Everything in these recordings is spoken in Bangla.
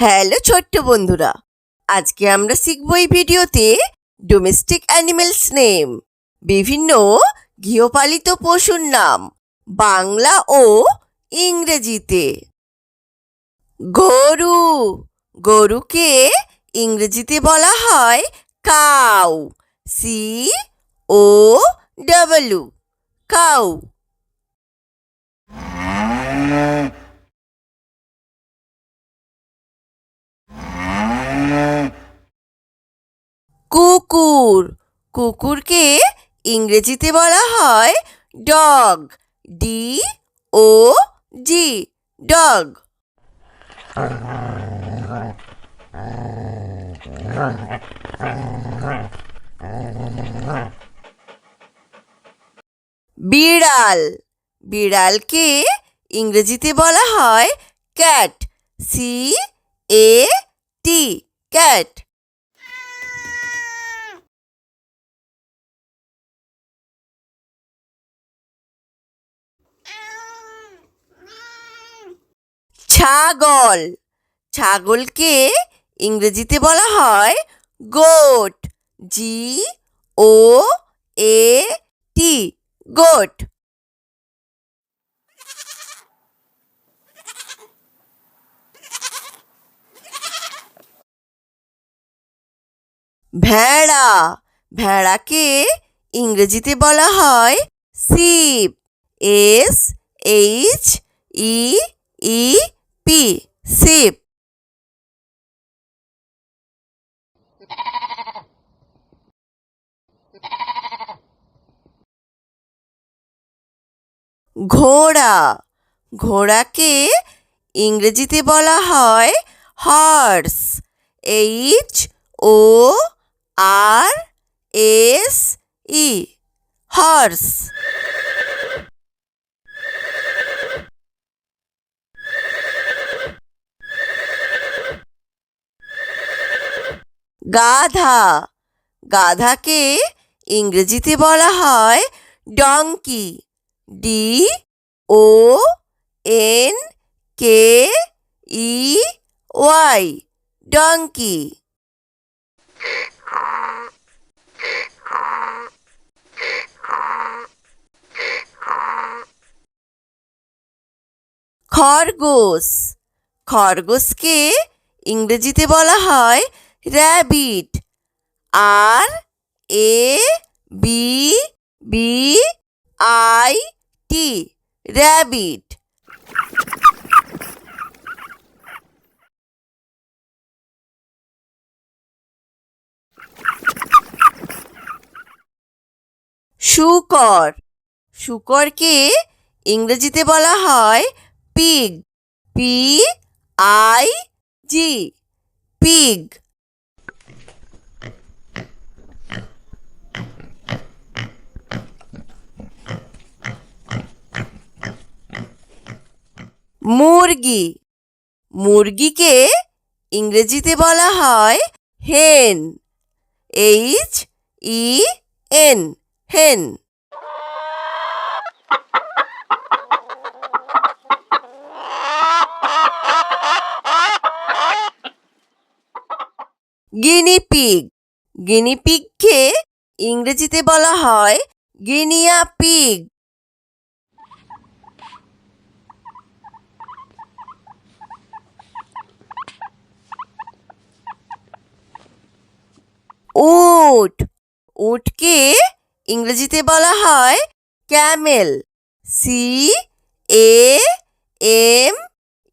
হ্যালো ছোট্ট বন্ধুরা, আজকে আমরা শিখব এই ভিডিওতে ডোমেস্টিক অ্যানিমেলস নেম বিভিন্ন গৃহপালিত পশুর নাম, বাংলা ও ইংরেজিতে। গরু, গরুকে ইংরেজিতে বলা হয় cow C O W cow কুকুর। কুকুরকে ইংরেজিতে বলা হয় dog. D O G, dog. বিড়াল। বিড়ালকে ইংরেজিতে বলা হয় cat. C A T, cat. ছাগল। ছাগলকে ইংরেজিতে বলা হয় গোট। জি ও এ টি গোট। ভেড়া। ভেড়াকে ইংরেজিতে বলা হয় sheep S H E E P sheep. ঘোড়া ঘোড়াকে ইংরেজিতে বলা হয় horse H O R S E horse গাধা। গাধাকে ইংরেজিতে বলা হয় donkey D O N K E Y donkey খরগোশ। খরগোশকে ইংরেজিতে বলা হয় rabbit R A B B I T rabbit শুকর. শুকরকে ইংরেজিতে বলা হয় pig P I G pig মুরগি। মুরগিকে ইংরেজিতে বলা হয় hen H E N hen guinea pig গিনিপিগকে ইংরেজিতে বলা হয় গিনিয়া পিগ উট। উটকে ইংরেজিতে বলা হয় camel. C A M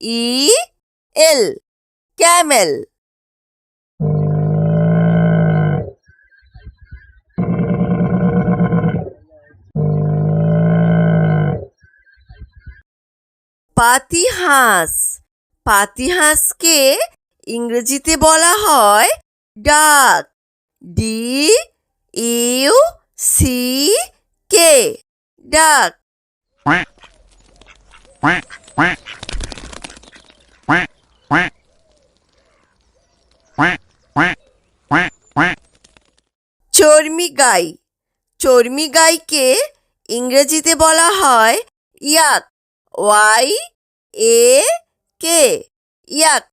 E L camel. পাতিহাঁস। পাতিহাঁসকে ইংরেজিতে বলা হয় duck. D U e, C K duck চর্মি গাই চর্মি গাইকে ইংরেজিতে বলা হয় ইয়াক। ওয়াই, এ, কে, ইয়াক।